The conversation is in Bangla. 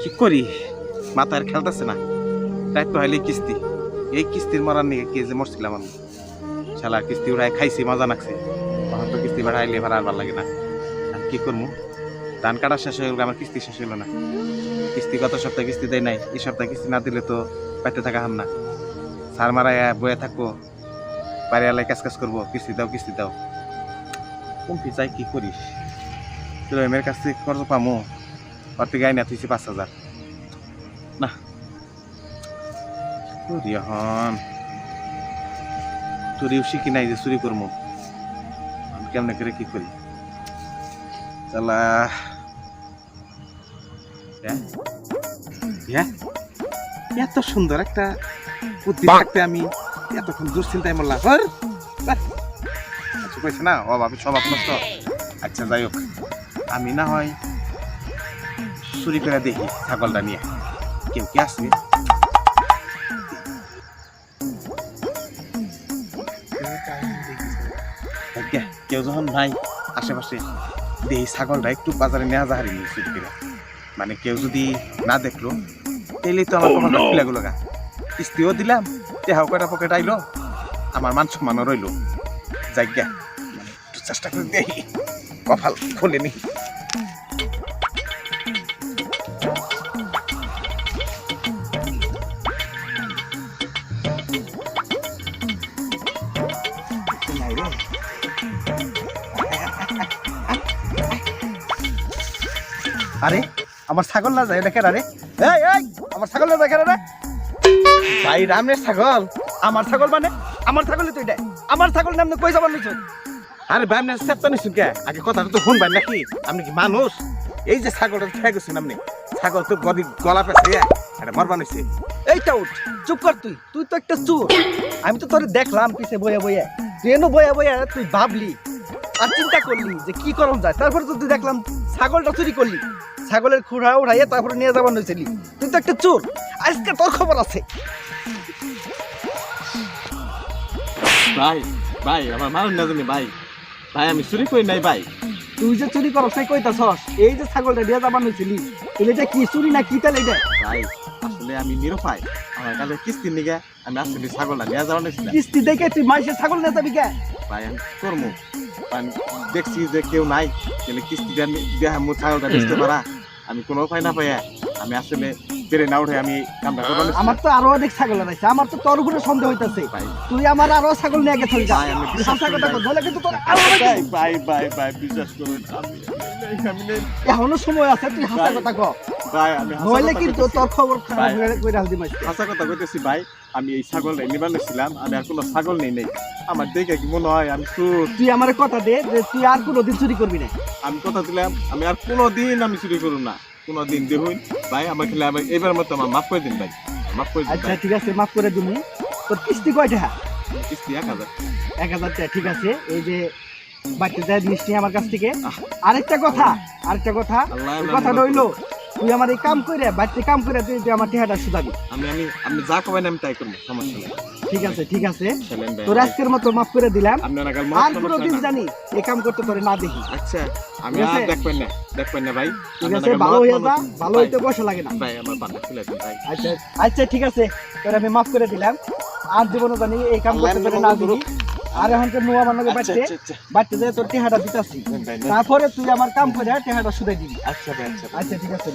কি করি? মাথার খেলতেছে না। রাত হইলে কিস্তি। এই কিস্তির মরার নিয়ে কে যে মরছিলাম আমি? শালার কিস্তি উড়াই খাইছি, মজা লাগছে তখন তো কিস্তি বাড়াইলে ভাড়া আর ভালো লাগে না। আর কি করব ধান কাটা শেষ হয়ে গেল আমার কিস্তি শেষ হলো না। কিস্তি গত সপ্তাহে কিস্তি দেয় নাই। এই সপ্তাহে কিস্তি না দিলে তো পাইতে থাকা হাম না। সার মারায় বয়ে থাকব বাড়ি আলাই কাজ কাজ করব, কিস্তি দাও কিস্তি দাও। কমপি চাই, কি করিস? তোর এমের কাছ থেকে খরচ পামো। ওর থেকে আইনা তুইছি পাঁচ হাজার না। করি এখন। চুরিও শিখি নাই যে চুরি করব আমি কেমনে করে কি করি চালা? এত সুন্দর একটা বুদ্ধি থাকতে আমি এতক্ষণ দুশ্চিন্তায় মরলাম হর আচ্ছা কইছে না? ও বাপি সব আপনার তো আচ্ছা যাই হোক। আমি না হয় চুরি করে দেখি ছাগলটা নিয়ে। কেউ কি আসবে? কেউ যখন নাই আশেপাশে দেখি ছাগলটা একটু বাজারে নেওয়া যাহারি নিয়ে চুরি করে। মানে কেউ যদি না দেখল তাইলেই তো আমার পকেটটা খুলে গেলো গা। কিস্তিও দিলাম দেহাও কয়টা পকেট আইলো আমার মান সম্মানও রইল। যাই গা মানে একটু চেষ্টা করে দেখি কপাল খোলেনি আরে, আমার ছাগল না যায় দেখেন আরে আমার ছাগল না দেখেন আরে ভাই, রামের ছাগল। আমার ছাগল মানে? আমার ছাগল তো এটা। আমার ছাগল নাম কই যাবার নিছ আরে, ভাই আপনি সেপ্তা নিছুন কে? আগে কথাটা তো শুনবেন নাকি? আপনি কি মানুষ? এই যে ছাগলটা খেয়ে গেছেন আপনি। ছাগল তো গদি গলা পেছে এটা মরবা নিছে এইটা উঠ। চুপ কর তুই। তুই তো একটা চুর। আমি তো তোরে দেখলাম পিছে বইয়া বইয়া। ট্রেনও বইয়া বইয়া তুই ভাবলি আর চিন্তা করলি যে কি করণ যায়। তারপরে তো তুই দেখলাম ছাগলটা চুরি করলি। ছাগলের খুঁড়া উড়াইয়া তারপরে নিয়ে যাবার নইছিলি। তুই তো একটা চোর। আজকে তোর খবর আছে। ভাই ভাই আমার মানুষ না জানি ভাই। ভাই আমি চুরি করি নাই ভাই। তুই যে চুরি করছ সেই কইতাছস। এই যে ছাগলটা নিয়ে যাবার নইছিলি তাহলে এটা কি চুরি না কি তাহলে এটা ভাই আসলে আমি নিরুপায়। আমার কাছে কিস্তি নিগে আমি আসলে ছাগল নিয়ে যাওয়া নিয়েছিলাম কিস্তি দেখে তুই মাইসে ছাগল নিয়ে যাবি কে? ভাই আমি করব আমি দেখছি যে কেউ নাই তাহলে কিস্তিটা দেহা মু ছাগলটা বেচতে পারা। আমি কোনো উপায় না পাইয়া আমি আসলে পেরে না উঠে আমি কামটা করব। আমার তো আরও অনেক ছাগল আছে আমার তো তোর উপরে সন্দেহ হইতাছে। ভাই। তুই আমার আরও ছাগল নিয়ে গেছিস যা। আমি বিশ্বাস কথা কিন্তু তোর আরও ভাই ভাই ভাই ভাই বিশ্বাস করুন এখনও সময় আছে তুই হাসা কথা কর ভাই আমি নইলে কিন্তু তোর খবর খারাপ। হয়ে রাখবি হাসা কথা কইতেছি ভাই আমি এই ছাগল আমি আর কোনো ছাগল নেই নেই। আমার দেখে কি মনে হয় আমি তুই আমার কথা দে যে তুই আর কোনোদিন চুরি করবি না। আমি কথা দিলাম আমি আর কোনো দিন আমি চুরি করুম না। কোনো দিন দেখুন ভাই আমাকে খেলে আমার এবার মতো আমার মাফ করে দিন ভাই। মাফ করে দিন আচ্ছা ঠিক আছে মাফ করে দিন তোর কিস্তি কয়টা কিস্তি এক হাজার। এক হাজার টাকা ঠিক আছে। এই যে বাড়িতে যায় মিষ্টি আমার কাছ থেকে। আরেকটা কথা আরেকটা কথা। কথা ওই তুই আমার এই কাম করে বাড়িতে কাম করে তুই তুই আমার টেহাটা আমি আমি আমি যা কবেন আমি তাই করব সমস্যা নেই। ঠিক আছে ঠিক আছে। তোর আজকের মতো মাফ করে দিলাম। আর মাফ কোনোদিন জানি এই কাম করতে তোরে না দেখি। আচ্ছা আমি আর দেখবেন না দেখবেন না ভাই। ঠিক আছে ভালো হয়ে যা ভালো হইতে বসে লাগে না। ভাই আমার বান্ধব খুলে দিন ভাই। আচ্ছা আচ্ছা ঠিক আছে। তোর আমি মাফ করে দিলাম। আর জীবনে জানি এই কাম করতে তোরে না দিবি আর এখন তো নোয়া বানাবে আচ্ছা বাড়তে আচ্ছা আচ্ছা। বাড়তে যে তোর টেহাটা দিতাছি। তারপরে তুই আমার কাম করে টেহাটা শুধাই দিবি। আচ্ছা আচ্ছা। আচ্ছা ঠিক আছে।